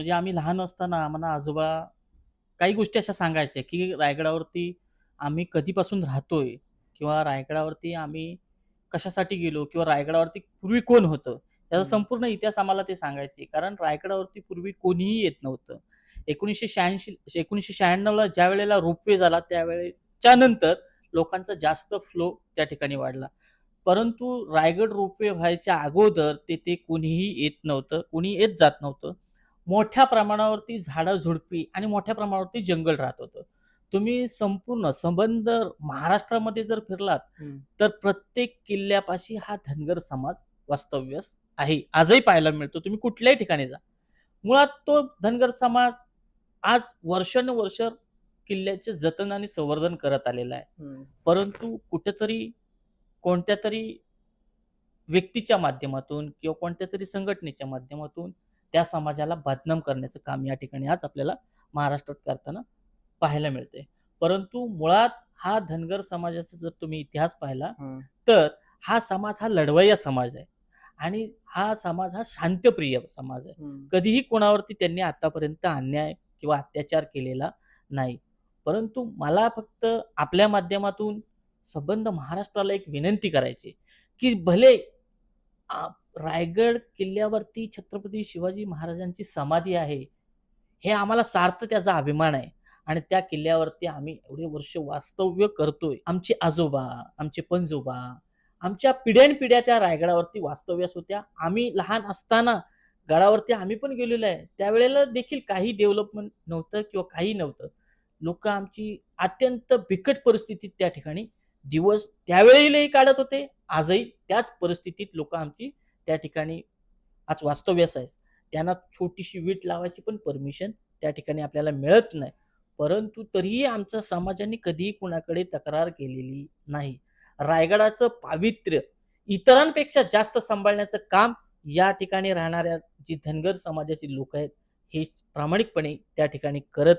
म्हणजे आम्ही लहान असताना आम्हाला आजोबा काही गोष्टी अशा सांगायच्या, की रायगडावरती आम्ही कधीपासून राहतोय किंवा रायगडावरती आम्ही कशासाठी गेलो किंवा रायगडावरती पूर्वी कोण होतं? याचा हं. संपूर्ण इतिहास आम्हाला ते सांगायचे. कारण रायगडावरती पूर्वी कोणीही येत नव्हतं. 1986 1996 ला ज्यावेळेला रोपवे झाला त्यावेळेच्या नंतर लोकांचा जास्त फ्लो त्या ठिकाणी वाढला. परंतु रायगड रोपवे व्हायच्या अगोदर तेथे कोणीही येत नव्हतं, कोणी येत जात नव्हतं. मोठ्या प्रमाणावरती झाडं-झुडपी आणि मोठ्या प्रमाणावरती जंगल राहत होतं. तुम्ही संपूर्ण संबंध महाराष्ट्रामध्ये जर फिरलात. तर प्रत्येक किल्ल्यापाशी हा धनगर समाज वास्तव्यास आहे. आजही पाहायला मिळतो. तुम्ही कुठल्याही ठिकाणी जा. मुळात तो धनगर समाज आज वर्षानुवर्ष किल्ल्याचे जतन आणि संवर्धन करत आलेला आहे. परंतु कुठेतरी कोणत्यातरी व्यक्तीच्या माध्यमातून किंवा कोणत्यातरी संघटनेच्या माध्यमातून त्या समाजाला बदनाम करण्याचं काम या ठिकाणी आज आपल्याला महाराष्ट्रात करताना पाहायला मिळतंय. परंतु मुळात हा धनगर समाजाचा जर तुम्ही इतिहास पाहिला. तर हा समाज हा लढवय्या समाज आहे आणि हा समाज हा शांतप्रिय समाज आहे. कधीही कोणावरती त्यांनी आतापर्यंत अन्याय किंवा अत्याचार केलेला नाही. परंतु मला फक्त आपल्या माध्यमातून संबंध महाराष्ट्राला एक विनंती करायची, की भले रायगड किल्ल्यावरती छत्रपती शिवाजी महाराजांची समाधी आहे. हे आम्हाला सार्थ त्याचा अभिमान आहे आणि त्या किल्ल्यावरती आम्ही एवढे वर्ष वास्तव्य करतोय. आमचे आजोबा, आमचे पणजोबा, आमच्या पिढ्यानपिढ्या त्या रायगडावरती वास्तव्यास होत्या. आम्ही लहान असताना गडावरती आम्ही पण गेलेलो आहे. त्यावेळेला देखील काही डेव्हलपमेंट नव्हतं किंवा काही नव्हतं. लोक आमची अत्यंत बिकट परिस्थितीत त्या ठिकाणी दिवस त्यावेळेलाही काढत होते. आजही त्याच परिस्थितीत लोक आमची त्या ठिकाणी आज वास्तव्यास आहेस त्यांना छोटीशी वीट लावायची पण परमिशन त्या ठिकाणी आपल्याला मिळत नाही. परंतु तरीही आमच्या समाजाने कधीही कुणाकडे तक्रार केलेली नाही. रायगडाचं पावित्र्य इतरांपेक्षा जास्त सांभाळण्याचं काम या ठिकाणी राहणाऱ्या जी धनगर समाजाची लोक आहेत, हे प्रामाणिकपणे त्या ठिकाणी करत